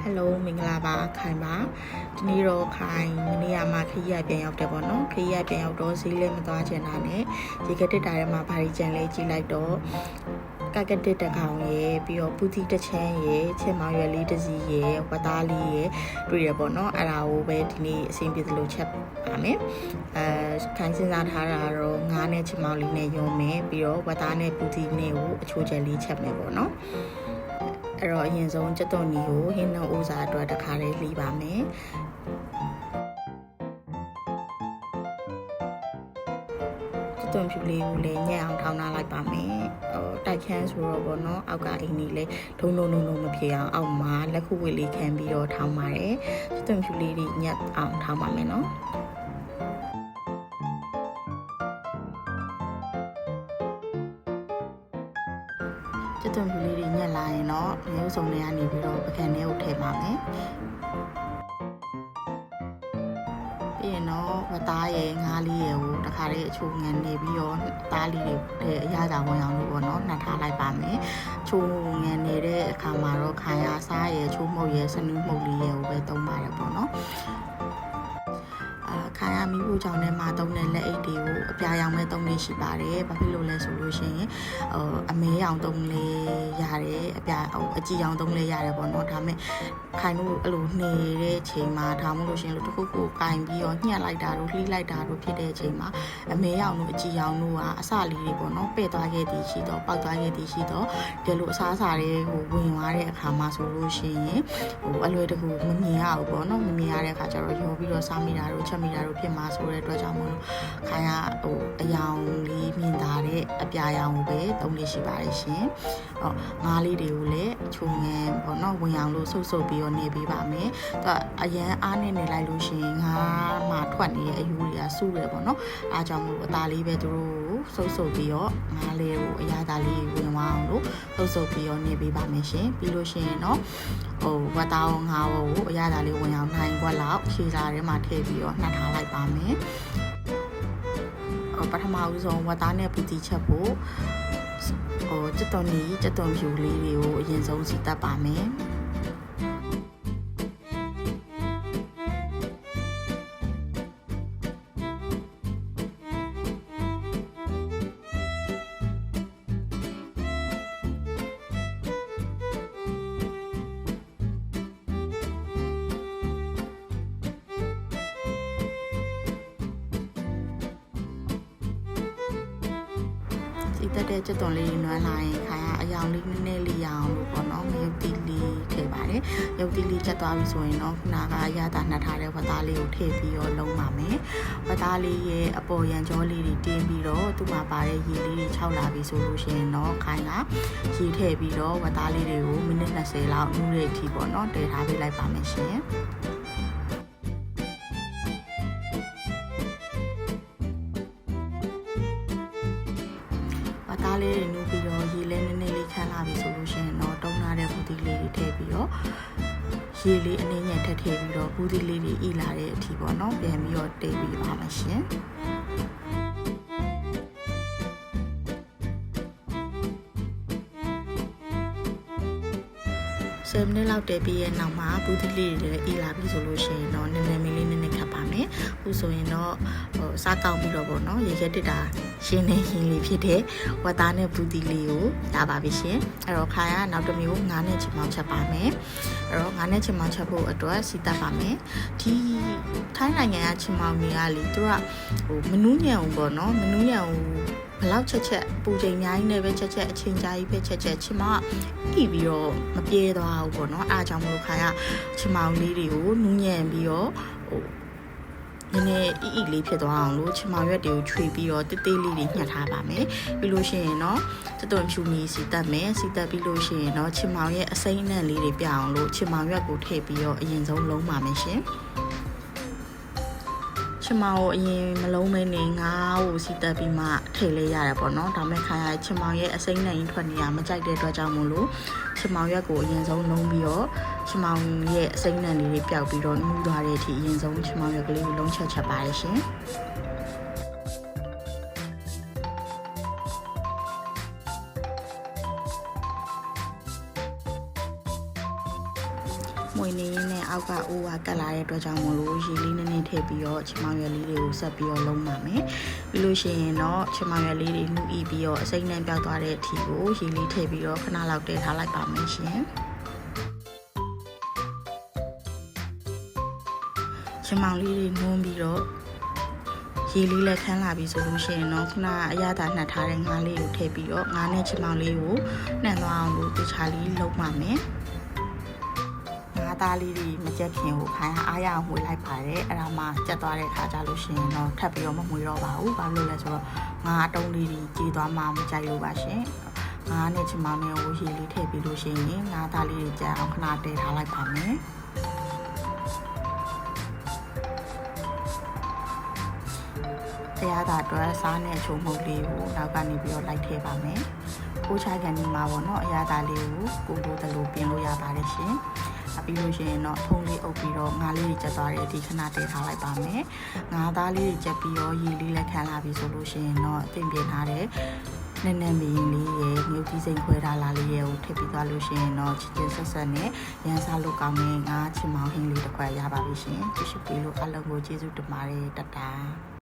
ဟယ်လိုမင်္ဂလာပါခိုင်ပါဒီနေ့တော့ခိုင်မနေ့ကမှခရီးရပြန်ရောက်တယ်ပေါ့နော်ခရီးရပြန်ရောက်တော့ဈေးလည်းမသွားချင်တာနဲ့ရေကတစ်တာထဲမှာဘာကြီးကြံလဲကြည့်လိုက်တော့ကကတစ်တကောင်ရယ်ပြီးတော့ပူတီတစ်ချမ်းရယ်ချင်မောင်ရွယ်လေးတစ်စီးရယ်ဝတ်သားလေးရယ်တွေ့ရပေါ့နော်အဲ့ဒါကိုပဲဒီနေ့အဆင်ပြေသလိုချက်ပါမယ်အဲခိုင်စဉ်းစားထားတာတော့ငါးနဲ့ချင်မောင်လေးနဲ့ရုံမယ်ပြီးတော့ဝတ်သားနဲ့ပူတီနဲ့ကိုအချိုးကျယ်လေးချက်မယ်ပေါ့နော် အဲ့တော့အရင်ဆုံးကြက်သွန်နီကိုဟင်းနှုတ်ဥစားအတွက်တစ်ခါလေးလှီးပါမယ်ကြက်သွန်ဖြူလေးကိုလည်းညက်အောင်ထောင်းထားလိုက်ပါမယ်ဟိုတိုက်ခန်းဆိုတော့ဗောနော်အောက်ကအိမ်ကြီးလေးဒုံဒုံဒုံဒုံမဖြစ်အောင်အောက်မှာလက်ခုဝေးလေးခံပြီးတော့ထောင်းပါတယ်ကြက်သွန်ဖြူလေးတွေညက်အောင်ထောင်းပါမယ်နော် ကျက်သွန်ဖြူလေးတွေညက်လာရင်တော့မျိုးစုံတွေကနေပြီးတော့ပကံထဲကိုထည့်ပါမယ်ပြီးရင်တော့ဝတ်သားရယ်ငါးလေးရယ်ကိုတခါလေးအချိုငံနေပြီးတော့သားလေးတွေထဲအရသာဝင်အောင်လို့ပေါ့နော်နှက်ထားလိုက်ပါမယ်ချိုငံနေတဲ့အခါမှာတော့ခါရစားရယ်ချိုးမှုတ်ရယ်စနူးမှုတ်လေးရယ်ကိုပဲသုံးပါတယ်ပေါ့နော်အာခါရ မီးဖို့ကြောင့်လည်းမသုံးတဲ့လက်အိတ်တွေကိုအပြာရောင်မဲ့သုံးလေးရှိပါတယ်။ဘာဖြစ်လို့လဲဆိုလို့ရှိရင်ဟိုအမဲရောင်သုံးလေးရတယ်အပြာဟိုအကြည်ရောင်သုံးလေးရတယ်ပေါ့နော်။ဒါမဲ့ခိုင်လို့အဲ့လိုနေတဲ့ချိန်မှာဒါမှမဟုတ်လို့ရှိရင်လို့တစ်ခုခုကင်ပြီးတော့ညှက်လိုက်တာတို့လှီးလိုက်တာတို့ဖြစ်တဲ့အချိန်မှာအမဲရောင်တို့အကြည်ရောင်တို့ကအစလေးတွေပေါ့နော်ပဲ့သွားခဲ့သည်ရှိတော့ပောက်သွားခဲ့သည်ရှိတော့ဒီလိုအစားအစာတွေကိုဝင်သွားတဲ့အခါမှာဆိုလို့ရှိရင်ဟိုအလွယ်တကူမမြင်ရဘူးပေါ့နော်မမြင်ရတဲ့အခါကျတော့ရောပြီးတော့စားမိတာတို့ချက်မိတာတို့ဖြစ်မှာဆိုတဲ့အတွက်ကြောင့်မို့လို့ခိုင်ကဟိုအယောင်လေးမြင်တာတဲ့အပြာရောင်ကိုပဲသုံးလေးရှိပါတယ်ရှင်။ဟောငါးလေးတွေကိုလည်းအချုံငန်းပေါ့နော်ဝင်အောင်လို့ဆုပ်ဆုပ်ပြီးတော့နေပေးပါမယ်။သူကအရန်အားနဲ့နေလိုက်လို့ရှိရင်ငါးမှာထွက်နေတဲ့အယူတွေကစုတယ်ပေါ့နော်။အားကြောင့်မို့လို့အသားလေးပဲသူတို့ဆုပ်ဆုပ်ပြီးတော့ငါးလေးကိုအရာသားလေးဝင်သွားအောင်လို့ဆုပ်ဆုပ်ပြီးတော့နေပေးပါမယ်ရှင်။ပြီးလို့ရှိရင်တော့ ဟိုဝတ်သားအောင်ငါးဘောကိုအရာသားလေးဝင်အောင်နိုင်ခွက်လောက်ခြေစားထဲမှာထည့်ပြီးတော့နှက်ထားလိုက်ပါမယ်။ဟိုပထမဦးဆုံးဝတ်သားနဲ့ပူတီချက်ဖို့ဟိုကြက်သွန်နီကြက်သွန်ဖြူလေးတွေကိုအရင်ဆုံးစီတက်ပါမယ်။ စီတက်တဲ့ကြက်သွန်လေးတွေနွမ်းလာရင်ခါရအယောင်လေးနည်းနည်းလေးရအောင်လို့ပေါ့နော်မယုတ်တီလေးထည့်ပါတယ်ယုတ်တီလေးချက်သွားပြီဆိုရင်တော့ခုနကရတာနှက်ထားတဲ့ဝတ်သားလေးကိုထည့်ပြီးတော့လုံးပါမယ်ဝတ်သားလေးရဲ့အပေါ်ရန်ကြောလေးတွေတင်းပြီးတော့သူ့မှာပါတဲ့ရေလေးတွေခြောက်လာပြီဆိုလို့ရှိရင်တော့ခိုင်ကရေထည့်ပြီးတော့ဝတ်သားလေးတွေကိုမိနစ်20လောက်နူးတဲ့အထိပေါ့နော်တည်ထားပေးလိုက်ပါမယ်ရှင် သားလေးတွေနူးပြီးတော့ရေလဲနည်းနည်းလေးခန်းလာပြီဆိုလို့ရှိရင်တော့တုံးထားတဲ့ဘူးတီလေးတွေထည့်ပြီးတော့ရေလေးအနည်းငယ်ထည့်ထည့်ပြီးတော့ဘူးတီလေးတွေဤလာတဲ့အထိပေါ့နော်ပြန်ပြီးတော့တိတ်ပြီးပါမယ်ရှင် ဆယ်မိနစ်လောက်တည်ပြီးရဲ့နောက်မှာဘူးတီလေးတွေလည်းဤလာပြီဆိုလို့ရှိရင်တော့နည်းနည်းမလေးနည်းနည်းခတ်ပါမယ်။အခုဆိုရင်တော့ဟိုစားကောင်းပြီးတော့ပေါ့နော်ရေခဲတစ်တာရှင်းနေရင်လေးဖြစ်တဲ့ဝတ်သားနဲ့ဘူးတီလေးကိုရပါပြီရှင်။အဲ့တော့ခါရနောက်တစ်မျိုးငါးနဲ့ချင်မောင်းချက်ပါမယ်။အဲ့တော့ငါးနဲ့ချင်မောင်းချက်ဖို့အတွက်စီတက်ပါမယ်။ဒီထိုင်းနိုင်ငံကချင်မောင်းတွေကလေသူကဟိုမနူးညံအောင်ပေါ့နော်မနူးညံအောင် ဘလောက်ချက်ချက်ပူချိန်အများကြီးနဲ့ပဲချက်ချက်အချိန်ကြာကြီးပဲချက်ချက်ချင်မောင်းကဤပြီးတော့မပြေသွားဘူးပေါ့နော်အားကြောင့်မလို့ခါရချင်မောင်းလေးတွေကိုနူးညံပြီးတော့ဟိုနည်းနည်းအီအီလေးဖြစ်သွားအောင်လို့ချင်မောင်ရွက်တွေကိုခြွေပြီးတော့တိတ်တိတ်လေးတွေညှက်ထားပါမယ်ပြီးလို့ရှိရင်တော့တသွန်ဖြူမီစီတက်မယ်စီတက်ပြီးလို့ရှိရင်တော့ချင်မောင်ရဲ့အစိမ့်အနံ့လေးတွေပြအောင်လို့ချင်မောင်ရွက်ကိုထည့်ပြီးတော့အရင်ဆုံးလုံးပါမယ်ရှင် ချင်မောင်ကိုအရင်မလုံးမဲနေငါးကိုစီတက်ပြီးမှထည့်လဲရတယ်ပေါ့နော်ဒါမဲ့ခါရချင်မောင်ရဲ့အစိမ့်နဲ့ရင်ထွက်နေရမကြိုက်တဲ့အတွက်ကြောင့်မို့လို့ချင်မောင်ရွက်ကိုအရင်ဆုံးလုံးပြီးတော့ချင်မောင်ရဲ့အစိမ့်နဲ့လေးတွေပျောက်ပြီးတော့နူးသွားတဲ့အထိအရင်ဆုံးချင်မောင်ရွက်ကလေးကိုလုံးချက်ချက်ပါရရှင် မွေနေရင်းနဲ့အောက်ကအိုးကကတ်လာတဲ့အတွက်ကြောင့်မလို့ရေလေးနည်းနည်းထည့်ပြီးတော့ချမောင်ရွက်လေးတွေကိုဆက်ပြီးတော့လုံးပါမယ်ပြီးလို့ရှိရင်တော့ချမောင်ရွက်လေးတွေနှုတ်ဤပြီးတော့အစိမ့်နဲ့ပြောက်သွားတဲ့အထိကိုရေလေးထည့်ပြီးတော့ခဏလောက်တည်ထားလိုက်ပါမယ်ရှင်ချမောင်လေးတွေနှုံးပြီးတော့ရေလေးလည်းခန်းလာပြီဆိုလို့ရှိရင်တော့ခုနကအရသာနှက်ထားတဲ့ငါးလေးကိုထည့်ပြီးတော့ငါးနဲ့ချမောင်လေးကိုနှံ့သွားအောင်လို့တခြားလေးလုံးပါမယ်ငါး သားလေးတွေမကြက်ခင်ကိုခိုင်းအားရအောင်မှွေလိုက်ပါတယ်အဲ့ဒါမှကြက်သွားတဲ့အခါကျလို့ရှိရင်တော့ထပ်ပြီးတော့မမှွေတော့ပါဘူးဘာလို့လဲဆိုတော့ငါးတုံးလေးတွေကြီးသွားမှမကြိုက်လို့ပါရှင်ငါးနဲ့ချမမင်းကိုရေလေးထည့်ပြီးလို့ရှိရင်ငါးသားလေးတွေကြက်အောင်ခဏတည်ထားလိုက်ပါမယ်တရားသာအတွက်စားနဲ့ချုံမှုတ်လေးကိုနောက်ကနေပြီးတော့လိုက်ထည့်ပါမယ်။ကိုချာကန်ဒီမှာပေါ့နော်အရသာလေးကိုကိုလိုတလိုပြင်လို့ရပါတယ်ရှင်။အ ပြီးလို့ရှိရင်တော့ထုံးလေးအုပ်ပြီးတော့ငါးလေးတွေကျက်သွားတဲ့အထိခဏတည်ထားလိုက်ပါမယ်။ငါးသားလေးတွေကျက်ပြီးတော့ရေလေးလည်းခံလာပြီဆိုလို့ရှိရင်တော့အသင်ပြင်ထားတဲ့နည်းနည်းမင်းလေးရဲ့မြုပ်ကြီးစိမ်ခွဲထားလာလေးရဲ့ကိုထည့်ပြီးသွားလို့ရှိရင်တော့ချစ်ချင်းဆက်ဆက်နဲ့ရန်စားလို့ကောင်းတဲ့ငါးချင်မောင်ဟင်းလေးတစ်ခွက်ရပါပြီရှင်။ကြည့်ရှုပေးလို့အားလုံးကိုကျေးဇူးတင်ပါတယ်တတား